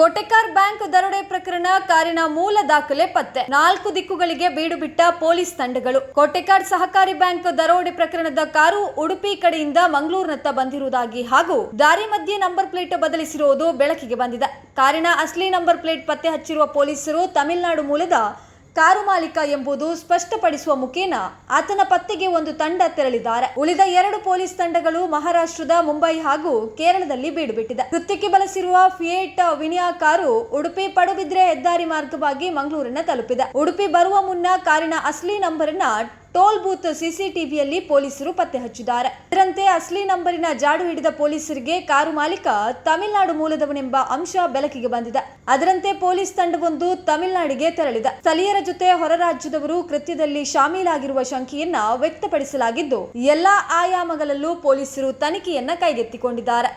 Kotekar bank ದರೋಡೆ ಪ್ರಕರಣ ಕಾರಿನ ಮೂಲ ದಾಖಲೆ ಪತ್ತೆ. ನಾಲ್ಕು ದಿಕ್ಕುಗಳಿಗೆ ಬೀಡು ಬಿಟ್ಟ ಪೊಲೀಸ್ ತಂಡಗಳು. ಕೋಟೆಕಾರ್ ಸಹಕಾರಿ ಬ್ಯಾಂಕ್ ದರೋಡೆ ಪ್ರಕರಣದ ಕಾರು ಉಡುಪಿ ಕಡೆಯಿಂದ ಮಂಗಳೂರಿನತ್ತ ಬಂದಿರುವುದಾಗಿ ಹಾಗೂ ದಾರಿ ಮಧ್ಯೆ ನಂಬರ್ ಪ್ಲೇಟ್ ಬದಲಿಸಿರುವುದು ಬೆಳಕಿಗೆ ಬಂದಿದೆ. ಕಾರಿನ ಅಸ್ಲಿ ನಂಬರ್ ಪ್ಲೇಟ್ ಪತ್ತೆ ಹಚ್ಚಿರುವ ಪೊಲೀಸರು ತಮಿಳುನಾಡು ಮೂಲದ ಕಾರು ಮಾಲೀಕ ಎಂಬುದು ಸ್ಪಷ್ಟಪಡಿಸುವ ಮುಖೇನ ಆತನ ಪತ್ತೆಗೆ ಒಂದು ತಂಡ ತೆರಳಿದ್ದಾರೆ. ಉಳಿದ ಎರಡು ಪೊಲೀಸ್ ತಂಡಗಳು ಮಹಾರಾಷ್ಟ್ರದ, ಮುಂಬೈ ಹಾಗೂ ಕೇರಳದಲ್ಲಿ ಬೀಡುಬಿಟ್ಟಿದೆ. ಕೃತ್ಯಕ್ಕೆ ಬಳಸಿರುವ ಫಿಯೇಟ್ ವಿನಿಯಾ ಕಾರು ಉಡುಪಿ ಪಡುಬಿದ್ರೆ ಹೆದ್ದಾರಿ ಮಾರ್ಗವಾಗಿ ಮಂಗಳೂರಿನ ತಲುಪಿದೆ. ಉಡುಪಿ ಬರುವ ಮುನ್ನ ಕಾರಿನ ಅಸಲಿ ನಂಬರನ್ನ ಟೋಲ್ ಬೂತ್ ಸಿಸಿಟಿವಿಯಲ್ಲಿ ಪೊಲೀಸರು ಪತ್ತೆ ಹಚ್ಚಿದ್ದಾರೆ. ಇದರಂತೆ ಅಸ್ಲಿ ನಂಬರಿನ ಜಾಡು ಹಿಡಿದ ಪೊಲೀಸರಿಗೆ ಕಾರು ಮಾಲೀಕ ತಮಿಳುನಾಡು ಮೂಲದವನೆಂಬ ಅಂಶ ಬೆಳಕಿಗೆ ಬಂದಿದೆ. ಅದರಂತೆ ಪೊಲೀಸ್ ತಂಡವೊಂದು ತಮಿಳುನಾಡಿಗೆ ತೆರಳಿದೆ. ಸ್ಥಳೀಯರ ಜೊತೆ ಹೊರ ರಾಜ್ಯದವರು ಕೃತ್ಯದಲ್ಲಿ ಶಾಮೀಲಾಗಿರುವ ಶಂಕೆಯನ್ನ ವ್ಯಕ್ತಪಡಿಸಲಾಗಿದ್ದು, ಎಲ್ಲಾ ಆಯಾಮಗಳಲ್ಲೂ ಪೊಲೀಸರು ತನಿಖೆಯನ್ನ ಕೈಗೆತ್ತಿಕೊಂಡಿದ್ದಾರೆ.